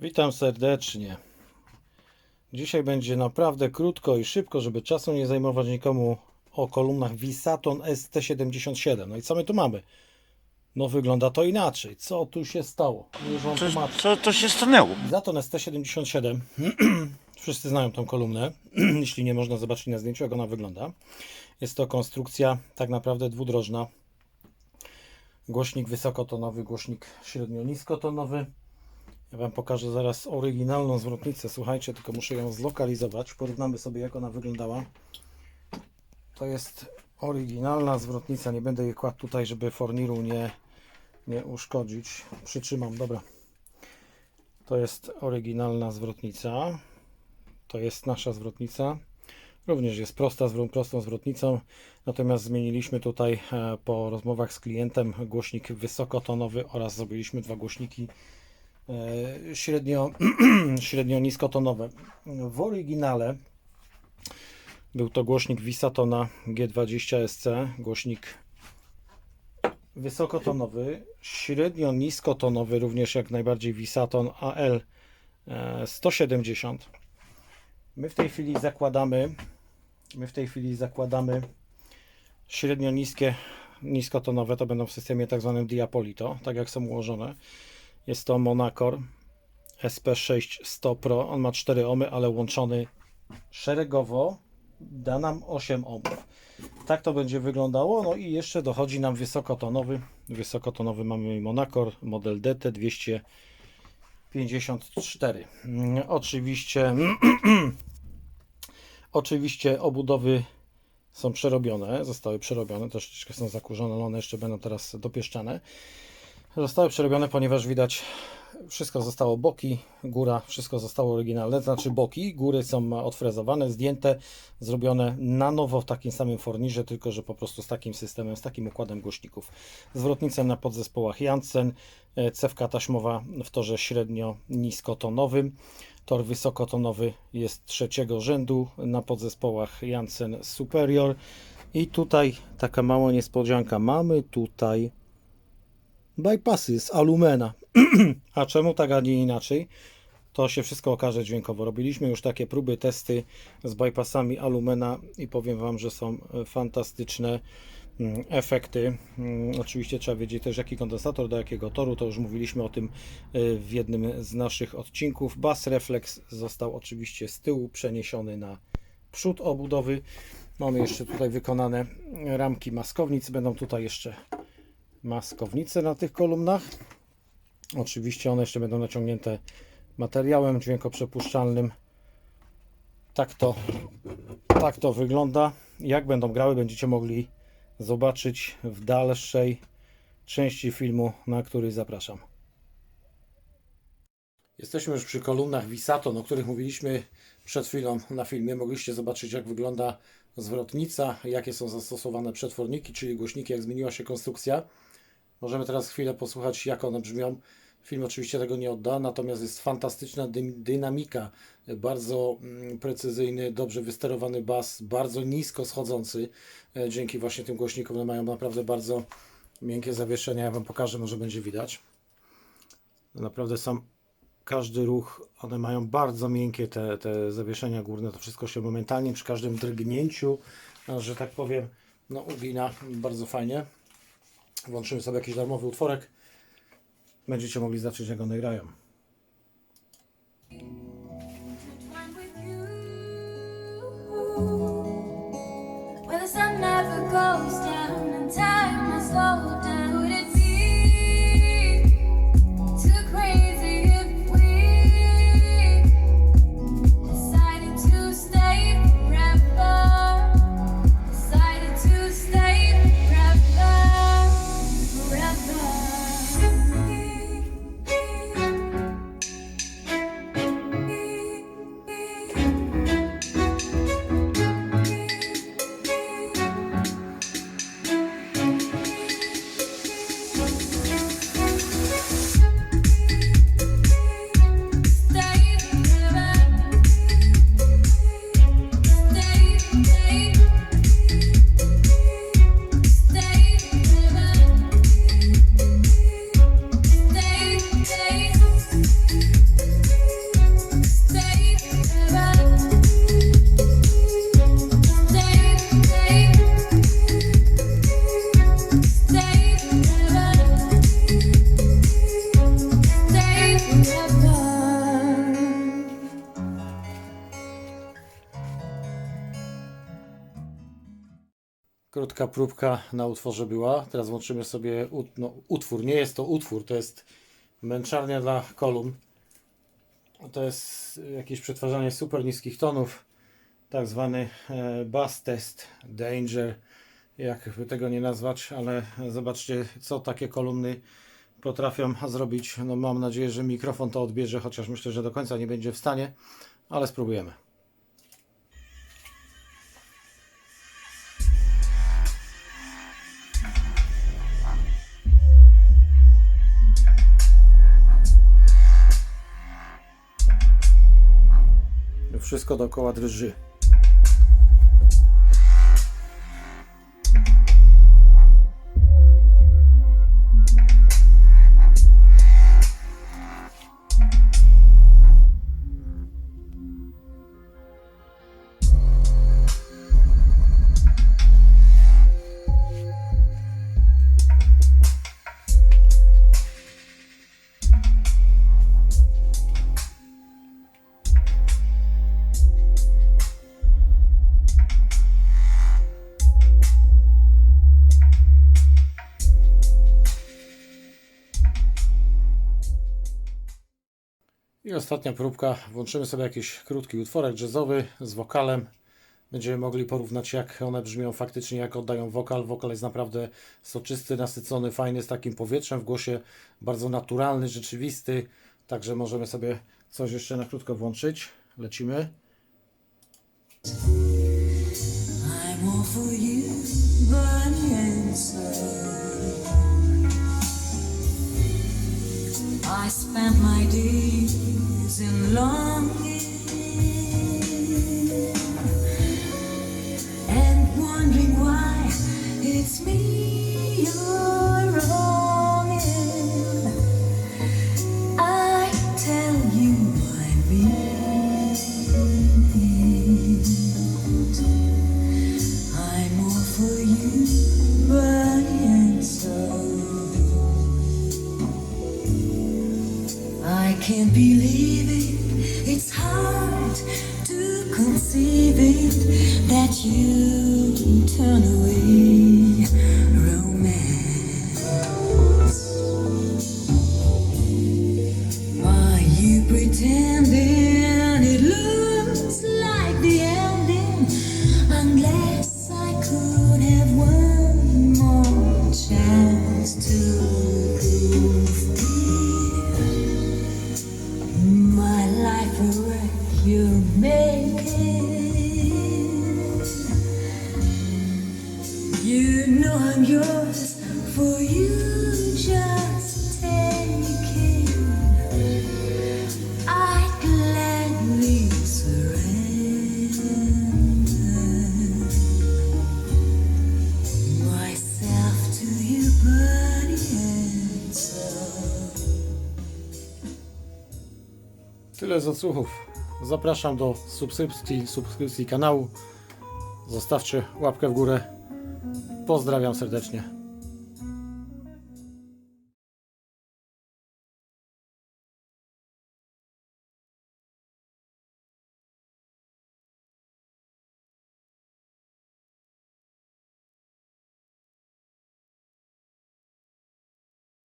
Witam serdecznie. Dzisiaj będzie naprawdę krótko i szybko, żeby czasu nie zajmować nikomu o kolumnach Visaton ST77. No i co my tu mamy? No wygląda to inaczej. Co tu się stało? Już wam Co, tłumaczę. co to się stanęło? Visaton ST77. Wszyscy znają tą kolumnę, jeśli nie można zobaczyć na zdjęciu, jak ona wygląda. Jest to konstrukcja tak naprawdę dwudrożna. Głośnik wysokotonowy, głośnik średnio-niskotonowy. Ja Wam pokażę zaraz oryginalną zwrotnicę. Słuchajcie, tylko muszę ją zlokalizować. Porównamy sobie, jak ona wyglądała. To jest oryginalna zwrotnica. Nie będę jej kładł tutaj, żeby forniru nie, nie uszkodzić. Przytrzymam, dobra. To jest oryginalna zwrotnica. To jest nasza zwrotnica. Również jest prosta, prostą zwrotnicą. Natomiast zmieniliśmy tutaj e, po rozmowach z klientem głośnik wysokotonowy oraz zrobiliśmy dwa głośniki średnio, średnio niskotonowe. W oryginale był to głośnik Visatona G20SC, głośnik wysokotonowy, średnio niskotonowy, również jak najbardziej Visaton AL e, 170. My w tej chwili zakładamy, my w tej chwili zakładamy średnio niskie, niskotonowe, to będą w systemie tak zwanym Diapolito, tak jak są ułożone. Jest to Monacor SP6 100 Pro. On ma 4 ohmy, ale łączony szeregowo da nam 8 ohmów. Tak to będzie wyglądało. No i jeszcze dochodzi nam wysokotonowy. Wysokotonowy mamy Monacor model DT 254. Mm, Oczywiście oczywiście obudowy są przerobione, zostały przerobione, troszeczkę są zakurzone, ale one jeszcze będą teraz dopieszczane. Zostały przerobione, ponieważ widać wszystko zostało boki, góra, wszystko zostało oryginalne, znaczy boki, góry są odfrezowane, zdjęte, zrobione na nowo w takim samym fornirze, tylko że po prostu z takim systemem, z takim układem głośników. Zwrotnicę na podzespołach Janssen, e, cewka taśmowa w torze średnio-niskotonowym. Tor wysokotonowy jest trzeciego rzędu na podzespołach Janssen Superior. I tutaj taka mała niespodzianka. Mamy tutaj bypassy z alumena. a czemu tak, a nie inaczej? To się wszystko okaże dźwiękowo. Robiliśmy już takie próby, testy z bypassami alumena i powiem Wam, że są e, fantastyczne mm, efekty. Mm, Oczywiście trzeba wiedzieć też jaki kondensator do jakiego toru, to już mówiliśmy o tym e, w jednym z naszych odcinków. Bass Reflex został oczywiście z tyłu przeniesiony na przód obudowy. Mamy jeszcze tutaj wykonane ramki maskownic, będą tutaj jeszcze maskownice na tych kolumnach. Oczywiście one jeszcze będą naciągnięte materiałem dźwiękoprzepuszczalnym. Tak to, tak to wygląda. Jak będą grały, będziecie mogli zobaczyć w dalszej części filmu, na który zapraszam. Jesteśmy już przy kolumnach Visaton, o których mówiliśmy przed chwilą na filmie. Mogliście zobaczyć, jak wygląda zwrotnica, jakie są zastosowane przetworniki, czyli głośniki, jak zmieniła się konstrukcja. Możemy teraz chwilę posłuchać, jak one brzmią. Film oczywiście tego nie odda, natomiast jest fantastyczna dy- dynamika, bardzo mm, precyzyjny, dobrze wysterowany bas, bardzo nisko schodzący. E, Dzięki właśnie tym głośnikom one mają naprawdę bardzo miękkie zawieszenia. Ja Wam pokażę, może będzie widać. Naprawdę sam każdy ruch, one mają bardzo miękkie te, te zawieszenia górne. To wszystko się momentalnie przy każdym drgnięciu, że tak powiem, no ugina bardzo fajnie. Włączymy sobie jakiś darmowy utworek. Będziecie mogli zobaczyć, jak one grają. The sun never goes down and time must slow down. Krótka próbka na utworze była. Teraz włączymy sobie ut, no, utwór. Nie jest to utwór, to jest męczarnia dla kolumn. To jest jakieś przetwarzanie super niskich tonów. Tak zwany e, bass test, danger, jakby tego nie nazwać, ale zobaczcie, co takie kolumny potrafią zrobić. No, mam nadzieję, że mikrofon to odbierze, chociaż myślę, że do końca nie będzie w stanie, ale spróbujemy. Wszystko dookoła drży. I ostatnia próbka. Włączymy sobie jakiś krótki utworek jazzowy z wokalem. Będziemy mogli porównać, jak one brzmią faktycznie, jak oddają wokal. Wokal jest naprawdę soczysty, nasycony, fajny, z takim powietrzem w głosie, bardzo naturalny, rzeczywisty. Także możemy sobie coś jeszcze na krótko włączyć. Lecimy. I spent my days in longing I can't believe it, it's hard to conceive it that you turn away Tyle z odsłuchów. Zapraszam do subskrypcji, subskrypcji kanału. Zostawcie łapkę w górę. Pozdrawiam serdecznie.